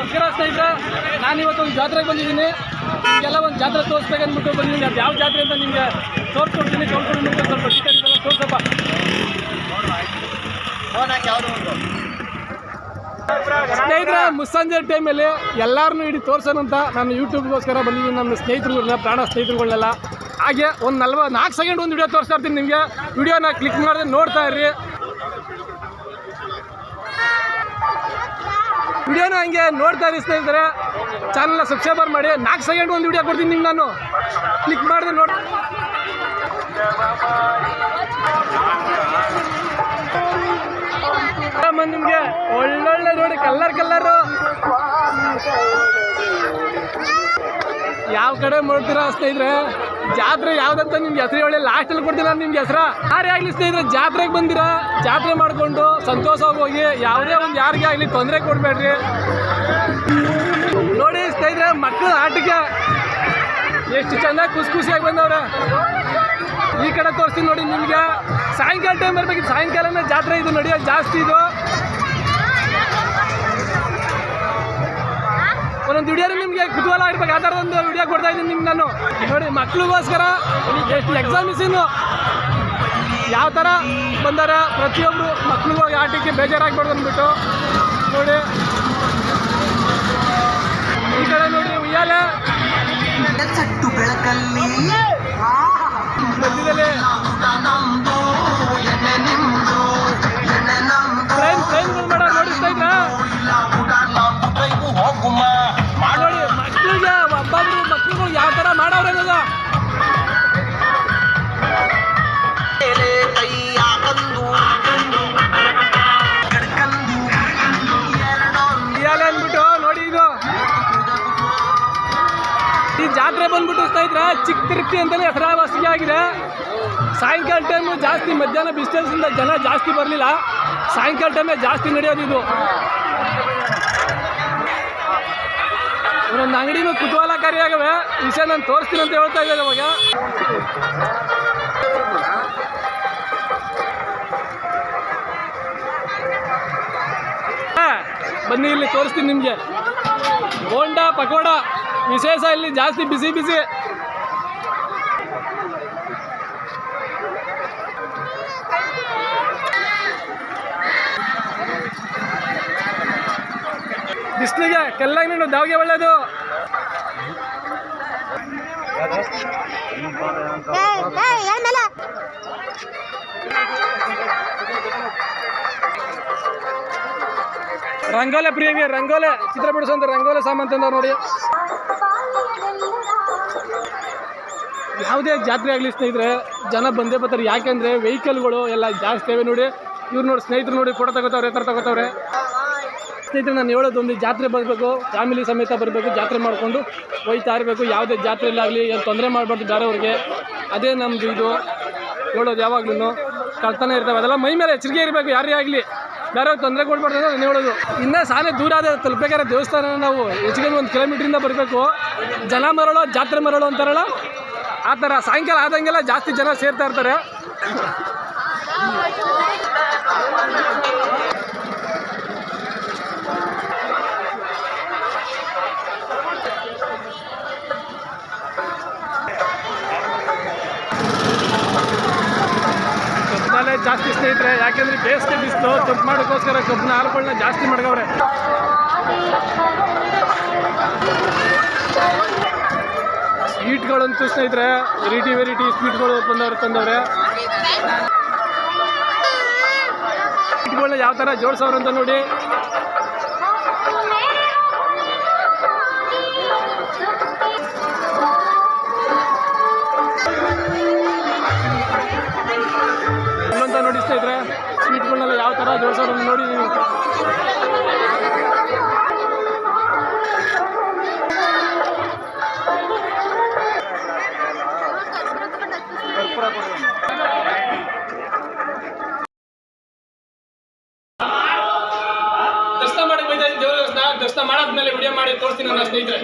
ನಮಸ್ಕಾರ ಸ್ನೇಹಿತರೆ ನಾನು ಇವತ್ತು ಒಂದು ಜಾತ್ರೆಗೆ ಬಂದಿದ್ದೀನಿ. ಎಲ್ಲ ಒಂದು ಜಾತ್ರೆ ತೋರಿಸ್ಬೇಕಂದ್ಬಿಟ್ಟು ಬಂದಿದ್ದೀನಿ. ಅದು ಯಾವ ಜಾತ್ರೆ ಅಂತ ನಿಮಗೆ ತೋರಿಸ್ಕೊಡ್ತೀನಿ, ತೋರಿಸ್ಕೊಂಡು ಸ್ವಲ್ಪ ಇದೆಲ್ಲ ತೋರಿಸಪ್ಪ. ಸ್ನೇಹಿತರೆ, ಮುಸ್ಸಂಜೆ ಟೈಮಲ್ಲಿ ಎಲ್ಲರನ್ನೂ ಇಡೀ ತೋರ್ಸೋಣಂತ ನಾನು ಯೂಟ್ಯೂಬ್ಗೋಸ್ಕರ ಬಂದಿದ್ದೀನಿ. ನನ್ನ ಸ್ನೇಹಿತರುಗಳನ್ನ ಪ್ರಾಣ ಸ್ನೇಹಿತರುಗಳನ್ನೆಲ್ಲ ಹಾಗೆ ಒಂದು ನಲ್ವ ನಾಲ್ಕು ಸೆಕೆಂಡ್ ಒಂದು ವಿಡಿಯೋ ತೋರಿಸ್ತಾ ಇರ್ತೀನಿ ನಿಮಗೆ. ವಿಡಿಯೋನ ಕ್ಲಿಕ್ ಮಾಡಿದ್ರೆ ನೋಡ್ತಾ ಇರ್ರಿ. ವಿಡಿಯೋನ ಹಂಗೆ ನೋಡ್ತಾ ಇರಿಸ್ತಾ ಇದ್ದಾರೆ ಚಾನಲ್ನ ಸಬ್ಸ್ಕ್ರೈಬರ್ ಮಾಡಿ. ನಾಲ್ಕು ಸೆಕೆಂಡ್ ಒಂದು ವಿಡಿಯೋ ಕೊಡ್ತೀನಿ ನಿಮ್ಗೆ ನಾನು. ಕ್ಲಿಕ್ ಮಾಡಿದೆ ನೋಡಿ. ನಿಮಗೆ? ಒಳ್ಳೊಳ್ಳೆ ನೋಡಿ ಕಲ್ಲರ್ ಕಲ್ಲರು ಯಾವ ಕಡೆ ಮಾಡ್ತೀರಾ ಸ್ನೇಹಿತರೆ? ಜಾತ್ರೆ ಯಾವ್ದಂತ ನಿಮ್ಗೆ ಹೆಸರು ಹೇಳಿ ಲಾಸ್ಟಲ್ಲಿ ಕೊಡ್ತೀನಿ ನಿಮ್ಗೆ ಹೆಸರು. ಯಾರೇ ಆಗಲಿ ಸ್ನೇಹಿತರೆ, ಜಾತ್ರೆಗೆ ಬಂದಿರಾ? ಜಾತ್ರೆ ಮಾಡಿಕೊಂಡು ಸಂತೋಷವಾಗಿ ಹೋಗಿ, ಯಾವುದೇ ಒಂದು ಯಾರಿಗೆ ಆಗಲಿ ತೊಂದರೆ ಕೊಡಬೇಡ್ರಿ. ನೋಡಿ ಸ್ನೇಹಿತರೆ, ಮಕ್ಕಳ ಆಟಿಕೆ ಎಷ್ಟು ಚೆನ್ನಾಗಿ ಖುಷಿ ಖುಷಿಯಾಗಿ ಬಂದವ್ರೆ. ಈ ಕಡೆ ತೋರಿಸ್ತೀನಿ ನೋಡಿ ನಿಮಗೆ. ಸಾಯಂಕಾಲ ಟೈಮ್ ಬರ್ಬೇಕು ಸಾಯಂಕಾಲನೇ ಜಾತ್ರೆ ಇದು ನಡೆಯೋದು ಜಾಸ್ತಿ ಇದು. ಒಂದೊಂದು ದುಡಿಯೋರು ನಿಮಗೆ ಕುತೂಹಲ ಇರ್ಬೇಕು. ಆ ಥರದ ಒಂದು ವಿಡಿಯೋ ಕೊಡ್ತಾ ಇದ್ದೀನಿ ನಿಮ್ಗೆ ನಾನು. ನೋಡಿ, ಮಕ್ಳಿಗೋಸ್ಕರ ಎಷ್ಟು ಎಕ್ಸಾಮಿಸಿನು ಯಾವ ಥರ ಬಂದಾರ ಪ್ರತಿಯೊಬ್ಬರು ಮಕ್ಳಿಗೂ ಆಟಕ್ಕೆ ಬೇಜಾರಾಗ್ಬಾರ್ದು ಅಂದ್ಬಿಟ್ಟು. ನೋಡಿ ಯಾವ ಥರ ಎರಡೊಂದು ಅಂದ್ಬಿಟ್ಟು ನೋಡಿ ಇದು. ಈ ಜಾತ್ರೆ ಬಂದ್ಬಿಟ್ಟು ಸ್ನೇಹಿತರೆ ಚಿಕ್ಕ ತಿರುಪ್ತಿ ಅಂತಲೇ ಹೆಸರಾವಾಸಿಗೆ ಆಗಿದೆ. ಸಾಯಂಕಾಲ ಟೈಮು ಜಾಸ್ತಿ ಮಧ್ಯಾಹ್ನ ಬಿಸಿಲಿಂದ ಜನ ಜಾಸ್ತಿ ಬರಲಿಲ್ಲ. ಸಾಯಂಕಾಲ ಟೈಮೇ ಜಾಸ್ತಿ ನಡೆಯೋದು ಇದು. ಒಂದೊಂದು ಅಂಗಡಿನೂ ಕುತೂಹಲಕಾರಿಯಾಗವೆ. ವಿಷಯ ನಾನು ತೋರಿಸ್ತೀನಿ ಅಂತ ಹೇಳ್ತಾ ಇದ್ದಾರೆ ಅವಾಗ ಬನ್ನಿ ಇಲ್ಲಿ ತೋರಿಸ್ತೀನಿ ನಿಮಗೆ. ಬೋಂಡ, ಪಕೋಡ, ವಿಶೇಷ ಇಲ್ಲಿ ಜಾಸ್ತಿ ಬಿಸಿ ಬಿಸಿ. ಬಿಸಿಲಿಗೆ ಕೆಲ್ಲಾಗ ನೀನು ದಾವಿಗೆ ಒಳ್ಳೇದು. ರಂಗೋಲೆ ಪ್ರೇಮಿ ರಂಗೋಲೆ, ಚಿತ್ರ ಬಿಡಿಸುವಂತ ರಂಗೋಲೆ ಸಾಮಂತ ನೋಡಿ. ಯಾವುದೇ ಜಾತ್ರೆ ಆಗಲಿ ಸ್ನೇಹಿತರೆ, ಜನ ಬಂದೇ ಬರ್ತಾರೆ. ಯಾಕೆಂದರೆ ವೆಹಿಕಲ್ಗಳು ಎಲ್ಲ ಜಾಸ್ತಿ ಇವೆ ನೋಡಿ. ಇವ್ರು ನೋಡಿ ಸ್ನೇಹಿತರು ನೋಡಿ ಫೋಟೋ ತಗೋತಾವ್ರೆ ಎತ್ತರ ತಗೋತಾವ್ರೆ. ಸ್ನೇಹಿತರೆ, ನಾನು ಹೇಳೋದೊಂದು, ಜಾತ್ರೆ ಬರಬೇಕು, ಫ್ಯಾಮಿಲಿ ಸಮೇತ ಬರಬೇಕು, ಜಾತ್ರೆ ಮಾಡಿಕೊಂಡು ಹೋಯ್ತಾ ಇರಬೇಕು. ಯಾವುದೇ ಜಾತ್ರೆಯಲ್ಲಾಗಲಿ ಏನು ತೊಂದರೆ ಮಾಡಬಾರ್ದು ಬೇರೆಯವ್ರಿಗೆ ಅದೇ ನಮ್ಮದು ಇದು. ಹೇಳೋದು ಯಾವಾಗ್ಲೂ ಕಳ್ತಾನೆ ಇರ್ತವೆ. ಅದೆಲ್ಲ ಮೈ ಮೇಲೆ ಎಚ್ಚರಿಕೆ ಇರಬೇಕು, ಯಾರೇ ಆಗಲಿ. ಬೇರೆಯವ್ರಿಗೆ ತೊಂದರೆ ಕೊಡ್ಬಾರ್ದು ಅಂತ ನಾನು ಹೇಳೋದು. ಇನ್ನೂ ಸಾನೆ ದೂರ ಆದ ತಲುಪಬೇಕಾದ್ರೆ ದೇವಸ್ಥಾನ ನಾವು ಹೆಚ್ಚಿಗೆ ಒಂದು ಕಿಲೋಮೀಟ್ರಿಂದ ಬರಬೇಕು. ಜನ ಮರಳು, ಜಾತ್ರೆ ಮರಳು ಅಂತಾರಲ್ಲ, ಆ ಥರ. ಸಾಯಂಕಾಲ ಆದಂಗೆಲ್ಲ ಜಾಸ್ತಿ ಜನ ಸೇರ್ತಾ ಇರ್ತಾರೆ. ಜಾಸ್ತಿ ಸ್ನೇಹಿತರೆ. ಯಾಕೆಂದ್ರೆ ಬೇಸಿಗೆ ಬಿಸಿಲು, ತಂಪು ಮಾಡೋಕ್ಕೋಸ್ಕರ ಕಬ್ಬಿನ ಹಾಲುಗಳನ್ನ ಜಾಸ್ತಿ ಮಾಡ್ಕವ್ರೆ ಸ್ವೀಟ್ಗಳಂತೂ ಸ್ನೇಹಿತರೆ ವೆರೈಟಿ ವೆರೈಟಿ ಸ್ವೀಟ್ಗಳು ಬಂದವ್ರು ತಂದವ್ರೆ. ಸ್ವೀಟ್ಗಳನ್ನ ಯಾವ ಥರ ಜೋಡಿಸೋರು ಅಂತ ನೋಡಿ. ಸ್ವೀಟ್ಗಳನ್ನೆಲ್ಲ ಯಾವ ಥರ ಜೋಡಿಸೋರು ಅಂತ ನೋಡಿ ನೀವು ದರ್ಶನ ಮಾಡಿ ಬೈತಾ ಇದ್ದೀನಿ ದೇವ್ರ ದರ್ಶನ ದರ್ಶನ ಮಾಡಾದ್ಮೇಲೆ ವಿಡಿಯೋ ಮಾಡಿ ತೋರಿಸ್ತೀನಿ ನನ್ನ ಸ್ನೇಹಿತರೆ.